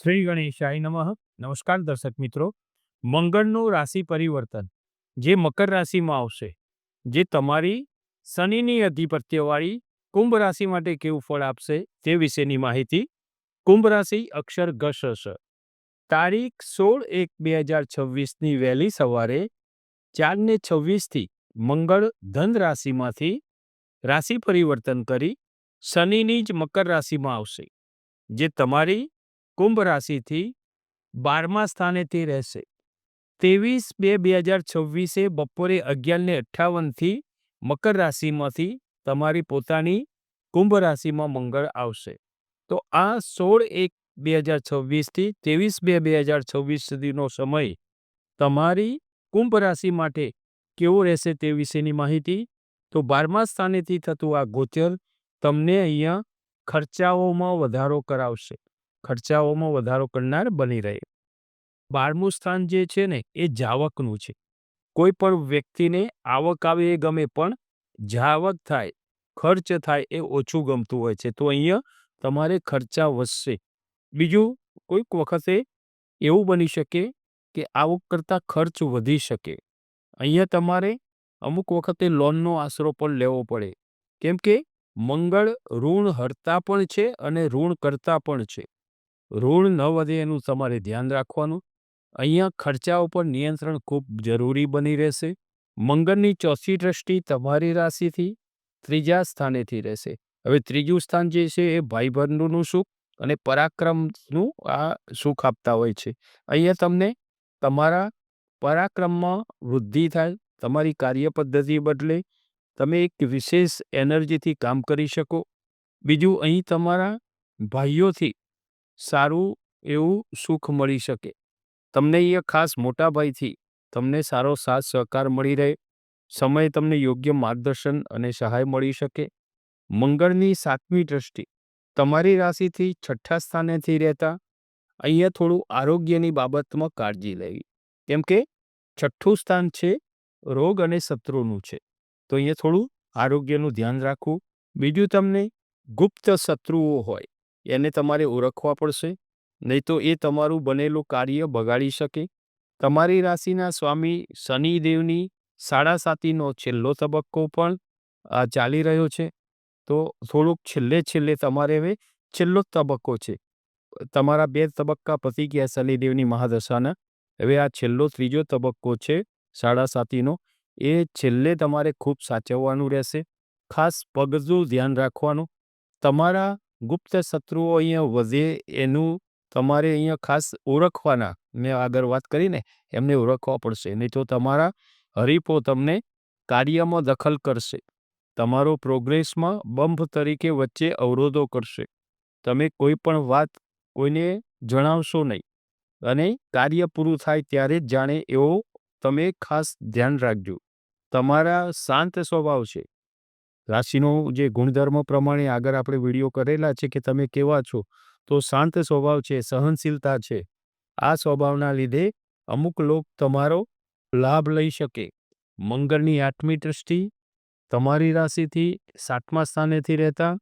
શ્રી ગણેશાય નમઃ. નમસ્કાર દર્શક મિત્રો. મંગળનું રાશિ પરિવર્તન, જે મકર રાશિમાં આવશે, જે તમારી શનિની અધિપત્યવાળી કુંભ રાશિ માટે કેવું ફળ આપશે તે વિશેની માહિતી કુંભ રાશિ અક્ષર ઘસ હશે તારીખ સોળ એક બે હજાર છવ્વીસની વહેલી સવારે ચારને છવ્વીસથી મંગળ ધન રાશિમાંથી રાશિ પરિવર્તન કરી શનિની જ મકર રાશિમાં આવશે, જે તમારી કુંભ રાશિથી બારમા સ્થાનેથી રહેશે. ત્રેવીસ બે બે હજાર છવ્વીસે બપોરે અગિયારને અઠ્ઠાવનથી મકર રાશિમાંથી તમારી પોતાની કુંભ રાશિમાં મંગળ આવશે. તો આ સોળ એક બે હજાર છવ્વીસથી ત્રેવીસ બે બે હજાર છવ્વીસ સુધીનો સમય તમારી કુંભ રાશિ માટે કેવો રહેશે તે વિશેની માહિતી? તો બારમા સ્થાનેથી થતું આ ગોચર તમને અહીંયા ખર્ચાઓમાં વધારો કરાવશે. ખર્ચાઓમાં વધારો કરનાર બની રહે. બારમું સ્થાન જે છે ને, એ જાવકનું છે. કોઈ પણ વ્યક્તિને આવક આવે એ ગમે, પણ જાવક થાય, ખર્ચ થાય એ ઓછું ગમતું હોય છે. તો અહીંયા તમારે ખર્ચા વધશે. બીજું, કોઈક વખતે એવું બની શકે કે આવક કરતાં ખર્ચ વધી શકે. અહીંયા તમારે અમુક વખતે લોનનો આશરો પણ લેવો પડે. કેમ કે મંગળ ઋણ હરતા પણ છે અને ઋણ કરતા પણ છે. ઋણ ન વધે એનું તમારે ધ્યાન રાખવાનું. અહીંયા ખર્ચા ઉપર નિયંત્રણ ખૂબ જરૂરી બની રહેશે. મંગળની ચોથી દ્રષ્ટિ તમારી રાશિથી ત્રીજા સ્થાનેથી રહેશે. હવે ત્રીજું સ્થાન જે છે એ ભાઈબંધુનું સુખ અને પરાક્રમનું આ સુખ આપતા હોય છે. અહીંયા તમને તમારા પરાક્રમમાં વૃદ્ધિ થાય, તમારી કાર્ય પદ્ધતિ બદલે, તમે એક વિશેષ એનર્જીથી કામ કરી શકો. બીજું અહીં તમારા ભાઈઓથી સારું એવું સુખ મળી શકે. તમને અહીંયા ખાસ મોટા ભાઈથી તમને સારો સાથ સહકાર મળી રહે. સમય તમને યોગ્ય માર્ગદર્શન અને સહાય મળી શકે. મંગળની સાતમી દ્રષ્ટિ, તમારી રાશિથી છઠ્ઠા સ્થાનેથી રહેતા, અહીંયા થોડું આરોગ્યની બાબતમાં કાળજી લેવી. કેમ કે છઠ્ઠું સ્થાન છે, રોગ અને શત્રુનું છે. તો અહીંયા થોડું આરોગ્યનું ધ્યાન રાખવું. બીજું તમને ગુપ્ત શત્રુઓ હોય એને તમારે ઓળખવા પડશે. નહીં તો એ તમારું બનેલું કાર્ય બગાડી શકે. તમારી રાશિના સ્વામી શનિદેવની સાડા સાતીનો છેલ્લો તબક્કો પણ ચાલી રહ્યો છે. તો થોડુંક છેલ્લે છેલ્લે તમારે હવે છેલ્લો તબક્કો છે. તમારા બે તબક્કા પતી ગયા શનિદેવની મહાદશાના. હવે આ છેલ્લો ત્રીજો તબક્કો છે સાડા સાતીનો. એ છેલ્લે તમારે ખૂબ સાચવવાનું રહેશે. ખાસ પગજું ધ્યાન રાખવાનું. તમારા ગુપ્ત શત્રુઓ અહીંયા વધે એનું તમારે અહીંયા ખાસ ઓળખવાના. મેં આગળ વાત કરીને એમને ઓળખવા પડશે. નહીં તો તમારા હરીફો તમને કાર્યમાં દખલ કરશે. તમારો પ્રોગ્રેસમાં બંભ તરીકે વચ્ચે અવરોધો કરશે. તમે કોઈ પણ વાત કોઈને જણાવશો નહીં. અને કાર્ય પૂરું થાય ત્યારે જ જાણે એવો તમે ખાસ ધ્યાન રાખજો. તમારા શાંત સ્વભાવ છે. રાશિનો જે ગુણધર્મ પ્રમાણે આગળ આપણે વીડિયો કરેલા છે કે તમે કેવા છો, તો શાંત સ્વભાવ છે, સહનશીલતા છે. આ સ્વભાવના લીધે અમુક લોક તમારો લાભ લઈ શકે. મંગળની આઠમી દ્રષ્ટિ, તમારી રાશિથી સાતમા સ્થાનેથી રહેતા.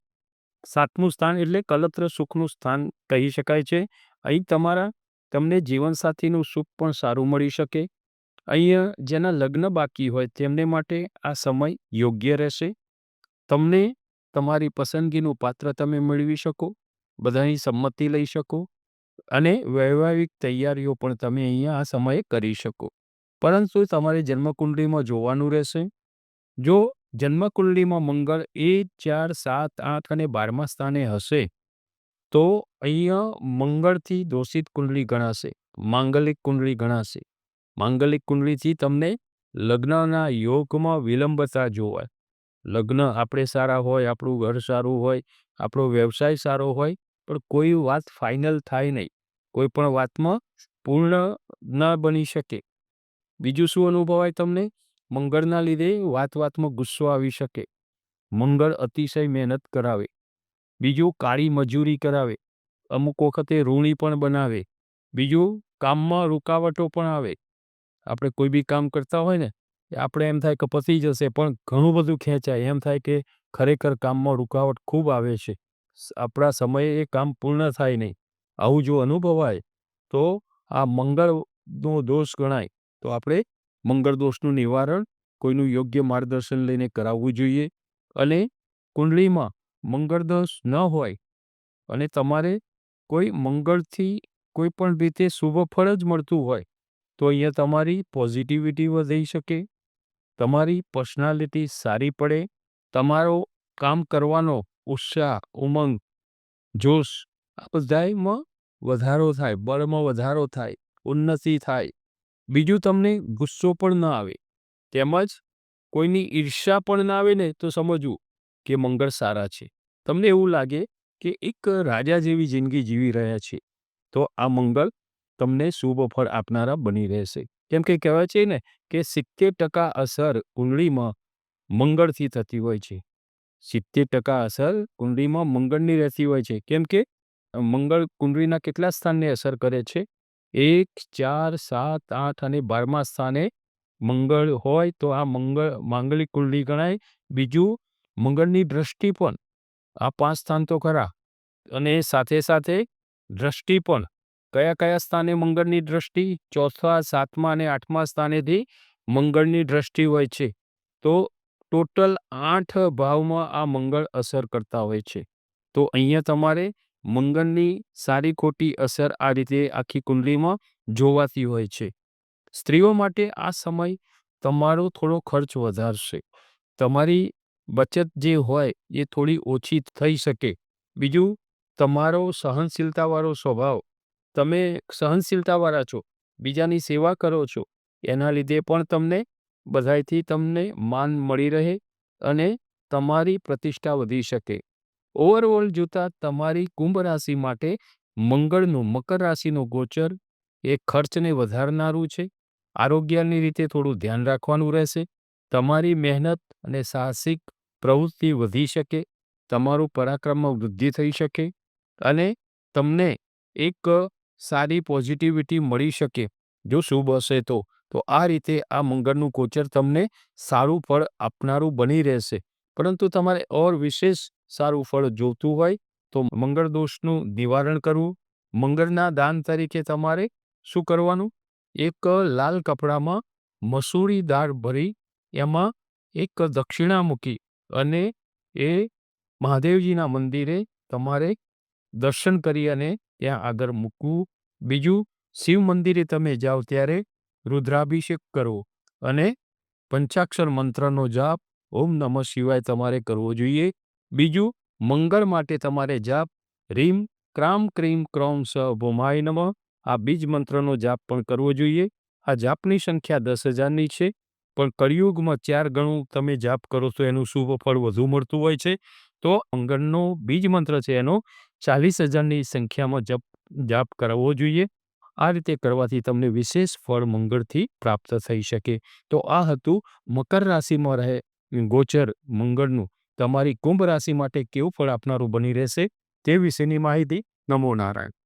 સાતમું સ્થાન એટલે કલત્ર સુખનું સ્થાન કહી શકાય છે. અહીં તમારા, તમને જીવનસાથીનું સુખ પણ સારું મળી શકે. અહીંયા જેના લગ્ન બાકી હોય, તેમને માટે આ સમય યોગ્ય રહેશે. તમને તમારી પસંદગીનું પાત્ર તમે મેળવી શકો બધાની સંમતિ લઈ શકો અને વૈવાહિક તૈયારીઓ પણ તમે અહીંયા આ સમયે કરી શકો. પરંતુ તમારે જન્મકુંડળીમાં જોવાનું રહેશે. જો જન્મકુંડળીમાં મંગળ એ ચાર સાત આઠ અને બારમા સ્થાને હશે, તો અહીંયા મંગળથી દોષિત કુંડળી ગણાશે, માંગલિક કુંડળી ગણાશે. માંગલિક કુંડળીથી તમને લગ્નના યોગમાં વિલંબતા જોવાય લગ્ન આપણે સારા હોય, આપણું ઘર સારું હોય, આપણો વ્યવસાય સારો હોય, પણ કોઈ વાત ફાઇનલ થાય નહીં. કોઈ પણ વાતમાં પૂર્ણ ન બની શકે. બીજું શું અનુભવાય તમને? મંગળના લીધે વાત વાતમાં ગુસ્સો આવી શકે. મંગળ અતિશય મહેનત કરાવે. બીજું કાળી મજૂરી કરાવે. અમુક વખતે ઋણી પણ બનાવે. બીજું કામમાં રૂકાવટો પણ આવે. આપણે કોઈ બી કામ કરતા હોય ને આપણે એમ થાય કે પતી જશે, પણ ઘણું બધું ખેંચાય. એમ થાય કે ખરેખર કામમાં રૂકાવટ ખૂબ આવે છે. આપણા સમયે એ કામ પૂર્ણ થાય નહીં. આવું જો અનુભવાય, તો આ મંગળનો દોષ ગણાય. તો આપણે મંગળ દોષનું નિવારણ, કોઈનું યોગ્ય માર્ગદર્શન લઈને કરાવવું જોઈએ. અને કુંડળીમાં મંગળ દોષ ન હોય, અને તમારે કોઈ મંગળથી કોઈ પણ રીતે શુભ ફળ જ મળતું હોય, તો અહીંયા તમારી પોઝિટિવિટી વધી શકે. તમારી પર્સનાલિટી સારી પડે, તમારો કામ કરવાનો ઉત્સાહ, ઉમંગ, જોશ આ બધામાં વધારો થાય, બળમાં વધારો થાય, ઉન્નતિ થાય. બીજું તમને ગુસ્સો પણ ન આવે. તેમજ કોઈની ઈર્ષ્યા પણ ના આવે ને તો સમજવું કે મંગળ સારા છે. તમને એવું લાગે કે એક રાજા જેવી જિંદગી જીવી રહ્યા છે. તો આ મંગળ તમને શુભ ફળ આપનારા બની રહેશે. કેમ કે કહેવાય છે ને કે સિત્તેર ટકા અસર કુંડળીમાં મંગળથી થતી હોય છે. સિત્તેર ટકા અસર કુંડળીમાં મંગળની રહેતી હોય છે. કેમ કે મંગળ કુંડળીના કેટલા સ્થાનને અસર કરે છે? એક, ચાર, સાત, આઠ અને બારમા સ્થાને મંગળ હોય તો આ મંગળ, માંગલિક કુંડળી ગણાય. બીજું, મંગળની દ્રષ્ટિ પણ, આ પાંચ સ્થાન તો ખરા. અને સાથે સાથે દ્રષ્ટિ પણ કયા કયા સ્થાને મંગળની દ્રષ્ટિ? ચોથા, સાતમા અને આઠમા સ્થાનેથી મંગળની દ્રષ્ટિ હોય છે. તો ટોટલ આઠ ભાવમાં આ મંગળ અસર કરતા હોય છે. તો અહીંયા તમારે મંગળની સારી ખોટી અસર આ રીતે આખી કુંડલીમાં જોવાતી હોય છે. સ્ત્રીઓ માટે આ સમય તમારો થોડો ખર્ચ વધારશે. તમારી બચત જે હોય એ થોડી ઓછી થઈ શકે. બીજું, તમારો સહનશીલતાવાળો સ્વભાવ તમે સહનશીલતાવાળા છો, બીજાની સેવા કરો છો, એના લીધે પણ તમને બધાયથી તમને માન મળી રહે અને તમારી પ્રતિષ્ઠા વધી શકે. ઓવરઓલ જોતાં તમારી કુંભ રાશિ માટે મંગળનું, મકર રાશિનું ગોચર એ ખર્ચને વધારનારું છે. આરોગ્યની રીતે થોડું ધ્યાન રાખવાનું રહેશે. તમારી મહેનત અને સાહસિક પ્રવૃત્તિ વધી શકે, તમારું પરાક્રમમાં વૃદ્ધિ થઈ શકે અને તમને એક સારી પોઝિટિવિટી મળી શકે. જો શુભ હશે તો તો આ રીતે આ મંગળનું ગોચર તમને સારું ફળ આપનારું બની રહેશે. પરંતુ તમારે ઓર વિશેષ સારું ફળ જોતું હોય, તો મંગળ દોષનું નિવારણ કરવું, મંગળના દાન તરીકે તમારે શું કરવાનું? એક લાલ કપડામાં મસૂરી દાળ ભરી, એમાં એક દક્ષિણા મૂકી અને એ મહાદેવજીના મંદિરે તમારે દર્શન કરી અને ત્યાં આગળ મૂકવું. બીજું, શિવ મંદિરે તમે જાઓ ત્યારે રુદ્રાભિષેક કરો અને પંચાક્ષર મંત્રનો જાપ ઓમ નમઃ શિવાય તમારે કરવો જોઈએ. બીજું, મંગળ માટે તમારે જાપ રીમ ક્રામ ક્રીમ ક્રોમ સ ભોમાય નમઃ આ બીજ મંત્રનો જાપ પણ કરવો જોઈએ. આ જાપની સંખ્યા દસ હજારની છે, પણ કળિયુગમાં ચાર ગણું તમે જાપ કરો તો એનું શુભ ફળ વધુ મળતું હોય છે. તો મંગળનો બીજ મંત્ર છે એનો ચાલીસ હજારની સંખ્યામાં જપ, જાપ કરવો જોઈએ. આ રીતે કરવાથી તમને વિશેષ ફળ મંગળથી પ્રાપ્ત થઈ શકે. તો આ હતું મકર રાશિમાં રહે, ગોચર મંગળનું. તમારી કુંભ રાશિ માટે કેવું ફળ આપનારું બની રહેશે તે વિશેની માહિતી નમો નારાયણ.